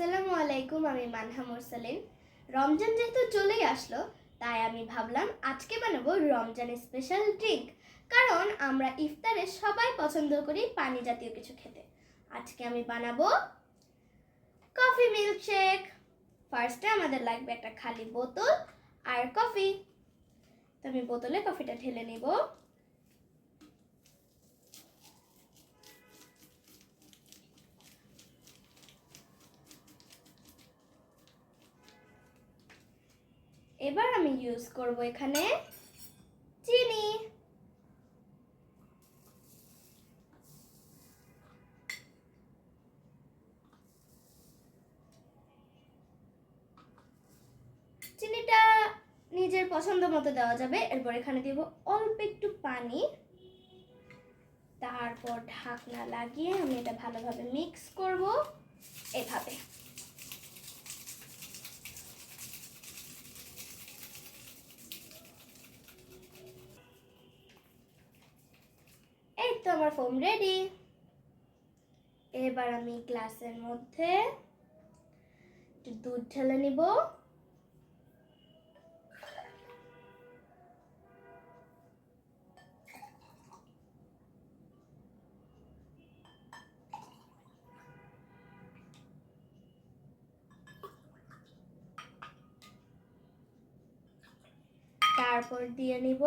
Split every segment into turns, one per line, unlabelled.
আলাইকুম, আমি মানহা মোরসালিন। রমজান যেহেতু চলেই আসলো, তাই আমি ভাবলাম আজকে বানাবো রমজানের স্পেশাল ড্রিঙ্ক কারণ আমরা ইফতারে সবাই পছন্দ করি পানি জাতীয় কিছু খেতে। আজকে আমি বানাবো কফি মিল্কশেক ফার্স্টে আমাদের লাগবে একটা খালি বোতল আর কফি তো আমি বোতলে কফিটা ঢেলে নেব। এবার আমি ইউজ করব এখানে চিনি। চিনিটা নিজের পছন্দ মতো দেওয়া যাবে। এরপর এখানে দেব অল্প একটু পানি। তারপর ঢাকনা লাগিয়ে আমি এটা ভালোভাবে মিক্স করব এভাবে। তো আমার ফোম রেডি এবার আমি গ্লাসের মধ্যে দুধ ঢেলে নিব। তারপর দিয়ে নিব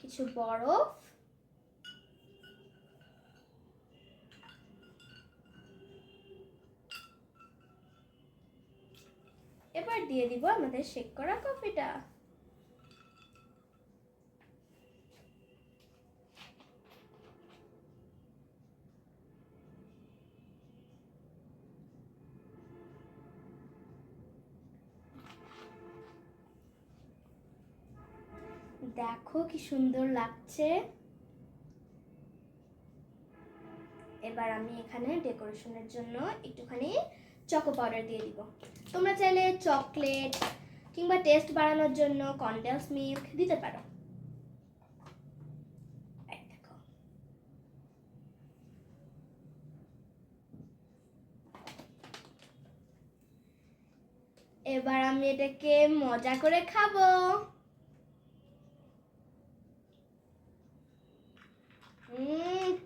কিছু বরফ। এবার দিয়ে দিব আমাদের শেক করা কফিটা। দেখো কি সুন্দর লাগছে। এবার আমি এখানে ডেকোরেশনের জন্য একটুখানি চকো পাউডার দিয়ে দিব। তোমরা চাইলে চকলেট কিংবা টেস্ট বাড়ানোর জন্য কনডেন্স মিল্ক দিতে পারো। এবার আমি এটাকে মজা করে খাব। হাফেজ